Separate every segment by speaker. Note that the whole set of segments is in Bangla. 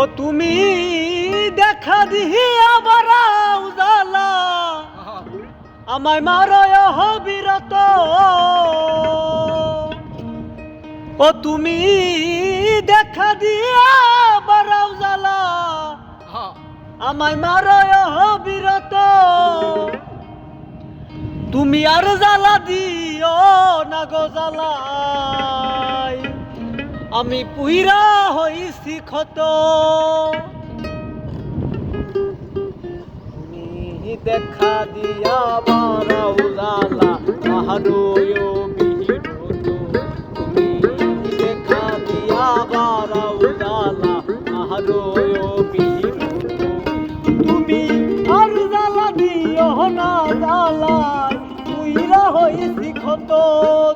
Speaker 1: ও তুমি দেখা দিহি আবার উজালা। আমায় মারয় হবিরত। ও তুমি দেখা দিয়া আমায় মারয় হবিরত তুমি আর জ্বালা দিও না গো জ্বালাই। আমি পুইরা হইছি ক্ষত। দেখা দিয়া বারাও জালা আহারয় বিহিরত তুমি দেখা দিয়া বারাও জালা আহারয় হইছি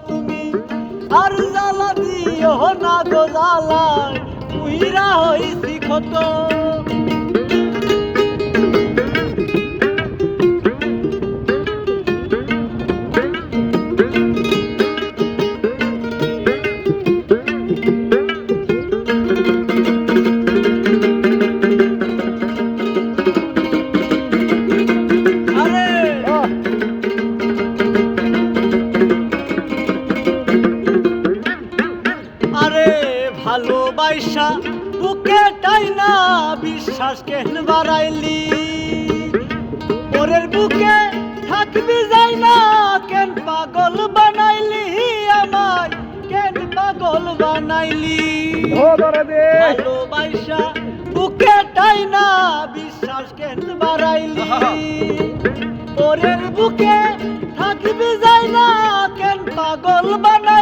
Speaker 1: তুমি আর জালা দিও না গো জালা পুইরা হইছি ক্ষত। ভালোবাসা বুকে টাই না বিশ্বাস কেন বাড়াইলি পরের বুকে থাকবি যাই না কেন পাগল বানাইলি আমায় কেন পাগল বানাইলি? ভালোবাসা বুকে টাই না বিশ্বাস কেন বাড়াইলি পরের বুকে থাকবি যাই না কেন পাগল বানাইলি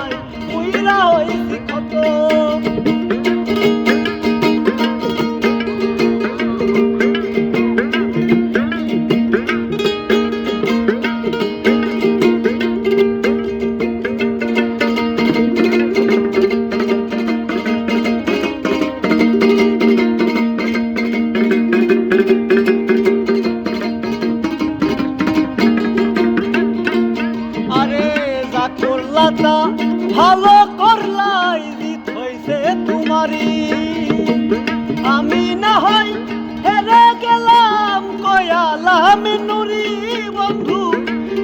Speaker 1: তুইরা হইছি ক্ষত আরে যা করলা তা ভালো করলাই জিত হইছে তোমারই। আমি না হয় হেরে গেলাম কয়ালা মিনুরি বন্ধু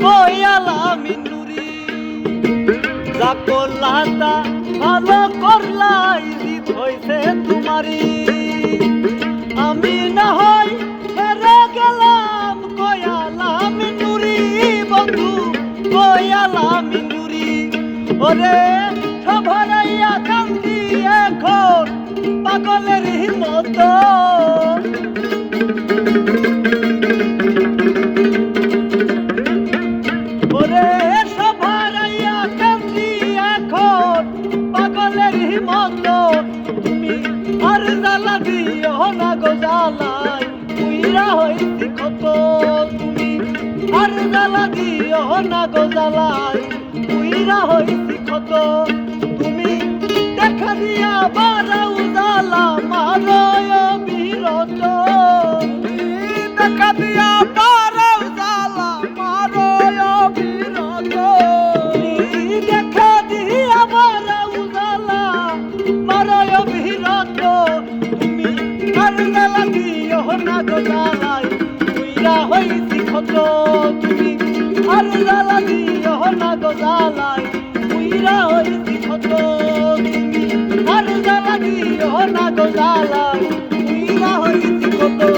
Speaker 1: কয়ালা মিনুরি যা করলা তা ভালো করলাই জিত হইছে তোমারই। আমি না হয় হেরে গেলাম কয়ালা মিনুরি বন্ধু কয়ালা মিনুরি ওরে সভারাইয়া কান্দি এখন পাগলের মতো ওরে সভারাইয়া কান্দি এখন পাগলের মতো তুমি আর জ্বালা দিও না গো জ্বালাই উইরা হইছি কত। তুমি আর জ্বালা দিও না গো জ্বালাই উইরা হইছি কত। তুমি দেখা দিয়া বারাউ জ্বালা মারয় বিরত। দেখা দিয়া বারাউ জ্বালা মারয় বিরত। দেখা দিয়া বারাউ জ্বালা মারয় বিরত। তুমি আর জ্বালা দিও না গো জ্বালাই কত। তুমি আর জ্বালা দিও না গো জ্বালাই উইরা হইছি কত আর জ্বালা দিও না গো জ্বালাই উইরা হইছি কত